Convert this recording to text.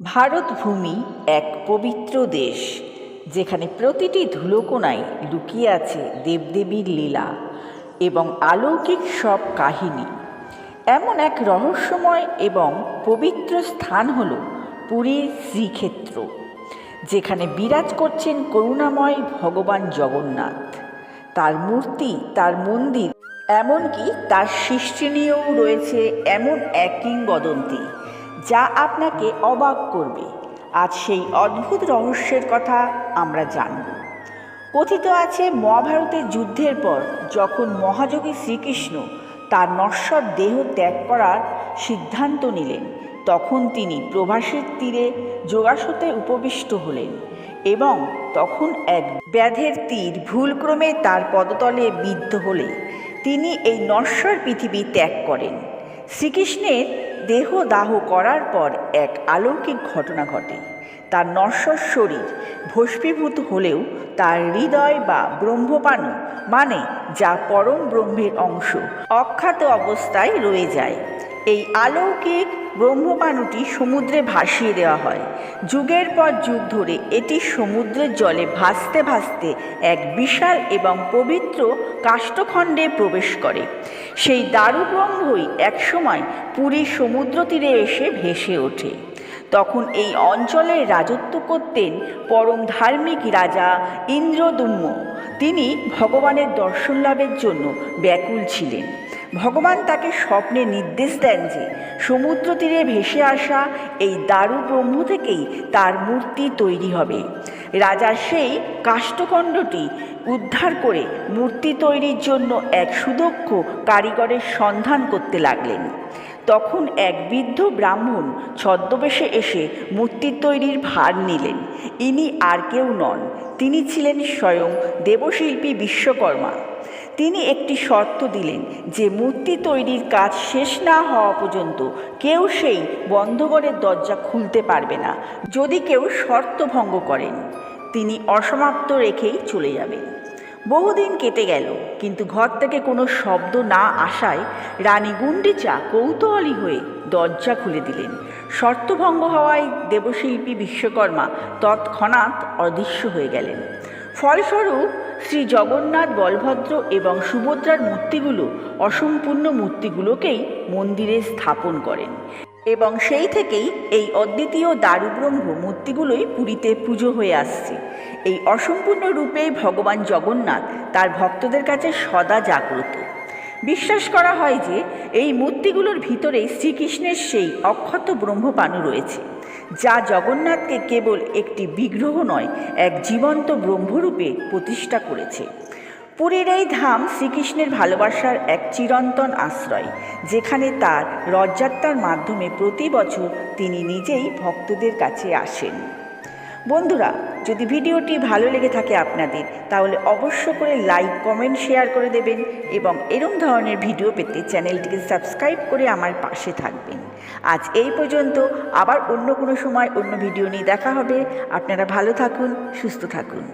ভারত ভূমি এক পবিত্র দেশ, যেখানে প্রতিটি ধুলোকোনায় লুকিয়ে আছে দেবদেবীর লীলা এবং আলৌকিক সব কাহিনী। এমন এক রহস্যময় এবং পবিত্র স্থান হল পুরীর শ্রীক্ষেত্র, যেখানে বিরাজ করছেন করুণাময় ভগবান জগন্নাথ। তার মূর্তি, তার মন্দির, এমনকি তার সৃষ্টি নিয়েও রয়েছে এমন এক কিংবদন্তি যা আপনাকে অবাক করবে। আজ সেই অদ্ভুত রহস্যের কথা আমরা জানব। কথিত আছে, মহাভারতের যুদ্ধের পর যখন মহাযোগী শ্রীকৃষ্ণ তার নশ্বর দেহ ত্যাগ করার সিদ্ধান্ত নিলেন, তখন তিনি প্রভাসের তীরে যোগাসতে উপবিষ্ট হলেন এবং তখন এক ব্যাধের তীর ভুলক্রমে তার পদতলে বিদ্ধ হলে তিনি এই নশ্বর পৃথিবী ত্যাগ করেন। শ্রীকৃষ্ণের দেহ দাহ করার পর এক আলৌকিক ঘটনা ঘটে। তার নশ্বর শরীর ভস্মীভূত হলেও তার হৃদয় বা ব্রহ্মপানু মানে যা পরম ব্রহ্মের অংশ অখ্যাত অবস্থায় রয়ে যায়। এই আলৌকিক ব্রহ্মপানুটি সমুদ্রে ভাসিয়ে দেওয়া হয়। যুগের পর যুগ ধরে এটি সমুদ্রের জলে ভাসতে ভাসতে এক বিশাল এবং পবিত্র কাষ্ঠখণ্ডে প্রবেশ করে। সেই দারু ব্রহ্মই একসময় পুরী সমুদ্র তীরে এসে ভেসে ওঠে। তখন এই অঞ্চলে রাজত্ব করতেন পরম ধার্মিক রাজা ইন্দ্রদুম্ন তিনি ভগবানের দর্শন লাভের জন্য ব্যাকুল ছিলেন। ভগবান তাকে স্বপ্নে নির্দেশ দেন যে সমুদ্র তীরে ভেসে আসা এই দারু ব্রহ্ম থেকেই তার মূর্তি তৈরি হবে। রাজা সেই কাষ্ঠখণ্ডটি উদ্ধার করে মূর্তি তৈরির জন্য এক সুদক্ষ কারিগরের সন্ধান করতে লাগলেন। তখন এক বৃদ্ধ ব্রাহ্মণ ছদ্মবেশে এসে মূর্তি তৈরির ভার নিলেন। ইনি আর কেউ নন, তিনি ছিলেন স্বয়ং দেবশিল্পী বিশ্বকর্মা। তিনি একটি শর্ত দিলেন যে মূর্তি তৈরির কাজ শেষ না হওয়া পর্যন্ত কেউ সেই বন্ধঘরের দরজা খুলতে পারবে না, যদি কেউ শর্ত ভঙ্গ করেন। তিনি অসমাপ্ত রেখেই চলে যাবেন। বহুদিন কেটে গেল, কিন্তু ঘর থেকে কোনো শব্দ না আসায় রানী গুন্ডিচা কৌতূহলী হয়ে দরজা খুলে দিলেন। শর্তভঙ্গ হওয়ায় দেবশিল্পী বিশ্বকর্মা তৎক্ষণাৎ অদৃশ্য হয়ে গেলেন। ফলস্বরূপ, শ্রী জগন্নাথ বলভদ্র এবং সুভদ্রার মূর্তিগুলো অসম্পূর্ণ মূর্তিগুলোকেই মন্দিরে স্থাপন করেন। এবং সেই থেকেই এই অদ্বিতীয় দারুব্রহ্ম মূর্তিগুলোই পুরীতে পুজো হয়ে আসছে। এই অসম্পূর্ণ রূপে ভগবান জগন্নাথ তার ভক্তদের কাছে সদা জাগ্রত। বিশ্বাস করা হয় যে এই মূর্তিগুলোর ভিতরে শ্রীকৃষ্ণের সেই অক্ষত ব্রহ্মপানু রয়েছে, যা জগন্নাথকে কেবল একটি বিগ্রহ নয়, এক জীবন্ত ব্রহ্মরূপে প্রতিষ্ঠা করেছে। পুরীর এই ধাম শ্রীকৃষ্ণের ভালোবাসার এক চিরন্তন আশ্রয়, যেখানে তার রথযাত্রার মাধ্যমে প্রতি বছর তিনি নিজেই ভক্তদের কাছে আসেন। বন্ধুরা, যদি ভিডিওটি ভালো লেগে থাকে আপনাদের, তাহলে অবশ্য করে লাইক, কমেন্ট, শেয়ার করে দেবেন এবং এরম ধরনের ভিডিও পেতে চ্যানেলটিকে সাবস্ক্রাইব করে আমার পাশে থাকবেন। আজ এই পর্যন্ত, আবার অন্য কোনো সময় অন্য ভিডিও নিয়ে দেখা হবে। আপনারা ভালো থাকুন, সুস্থ থাকুন।